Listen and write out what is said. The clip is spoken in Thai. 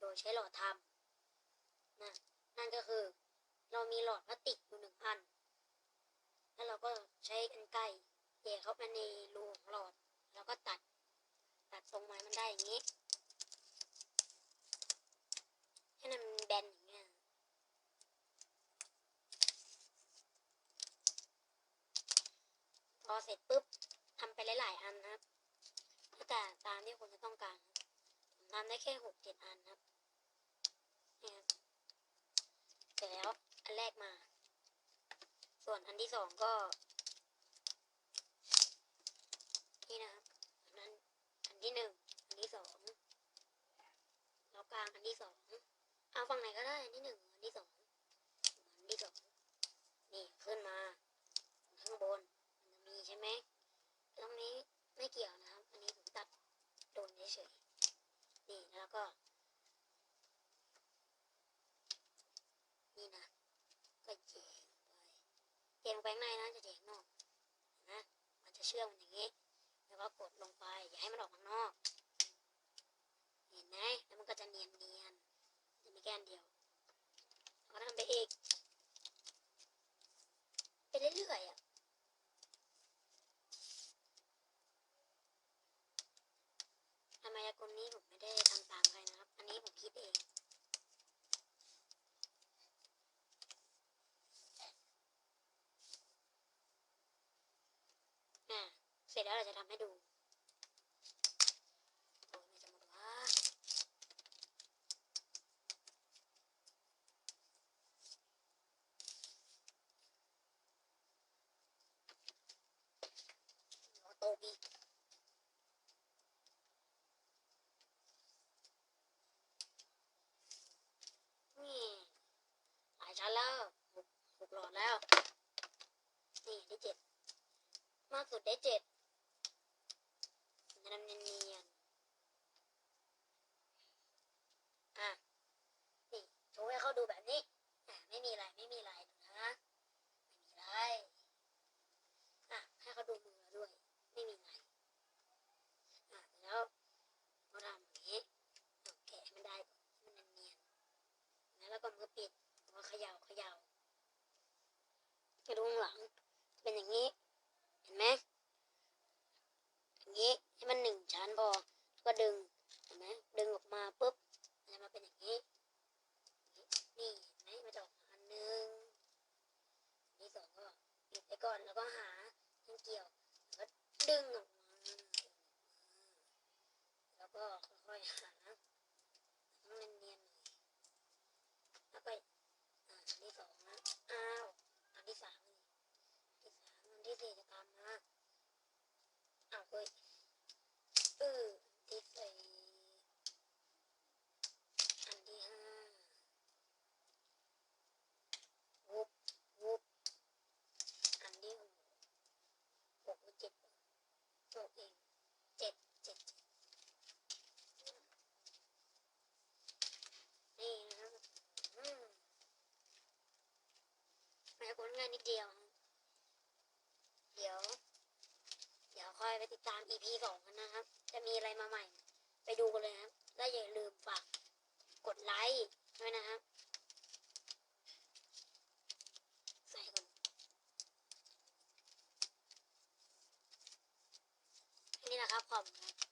โดยใช้หลอดทำนะนั่นก็คือ เรามีหลอดพลาสติกอยู่หนึ่งอัน แล้วเราก็ใช้กันไกรแหย่เข้าไปในรูของหลอด แล้วก็ตัด ตัดทรงไม้มันได้อย่างนี้ ให้มันแบนอย่างเงี้ยพอเสร็จปุ๊บทำไปหลาย ๆ อันนะครับแล้วแต่ตามที่คุณจะต้องการครับ ทำได้แค่หกเจ็ดอันครับนี่ครับเสร็จแล้วอันแรกมา ส่วนอันที่สองก็ นี่นะครับอันนั้นอันที่หนึ่งอันที่สองแล้วกลางอันที่สองเอาฝั่งไหนก็ได้อันที่หนึ่งอันที่สองอันที่สองนี่ขึ้นมาข้างบน มันจะมีใช่ไหมตรงนี้ไม่เกี่ยวนะครับ อันนี้ผมตัดโดนเฉยๆ นี่แล้วก็ นี่นะ ก็เจงไปเจงไปไม่นะจะเจงนอกนะ มันจะเชื่อมอย่างนี้ แล้วก็กดลงไป อย่าให้มันออกข้างนอก เห็นไหมแล้วมันก็จะเนียนเนียนจะมีแค่อันเดียวแล้วก็ทำไปอีกไปเรื่อยๆอะ ทำไมากลนี้ผมไม่ได้ทำตามใครนะครับ อันนี้ผมคิดเอง อะ เสร็จแล้วเราจะทำให้ดูโอ้ยไม่จะหมดวะโอโตบีนี่หลายชั้นแล้วหกหกหลอดแล้ว นี่ได้เจ็ด มากสุดได้เจ็ดมันจะทำเนียนๆอะ นี่โชว์ให้เขาดูแบบนี้ อะ ไม่มีอะไร ไม่มีอะไรดูนะ ไม่มีอะไร อะ ให้เขาดูมือเราด้วย ไม่มีอะไร อะ แล้วเราทำอย่างนี้เอาแกะให้มันได้ก่อนให้มันเนียนๆ แล้วก็มือปิดแล้วก็เขย่าเขย่ากระดูกหลัง เป็นอย่างนี้ เห็นไหมอย่างนี้ให้มันหนึ่งชั้นพอก็ดึงเห็นไหมดึงออกมาปุ๊บมันจะมาเป็นอย่างนี้ นี่เห็นไหมมันจะออกมาอันหนึ่งอันที่สองก็ปิดไปก่อนแล้วก็หาทั้งเกี่ยวแล้วก็ดึงออกมา แล้วก็ค่อยๆหาให้มันเนียนๆหน่อย แล้วก็อ่าอันที่สองนะ อ้าว อันที่สามนี่อันที่ส กิจะตามมาอ้าวเฮ้ยเอออันที่สี่อันที่ห้าวุบวุบอันที่หกหกหรือเจ็ดหกเองเจ็ดเจ็ดเจ็ดนี่นะครับอืมแม่ผลงานนิดเดียว ดี๋ยว เดี๋ยวค่อยไปติดตาม EP สองกันนะครับ จะมีอะไรมาใหม่ ไปดูกันเลยครับ และอย่าลืมฝากกดไลค์ด้วยนะครับใส่ก่อนแค่นี้แหละครับขอบคุณครับ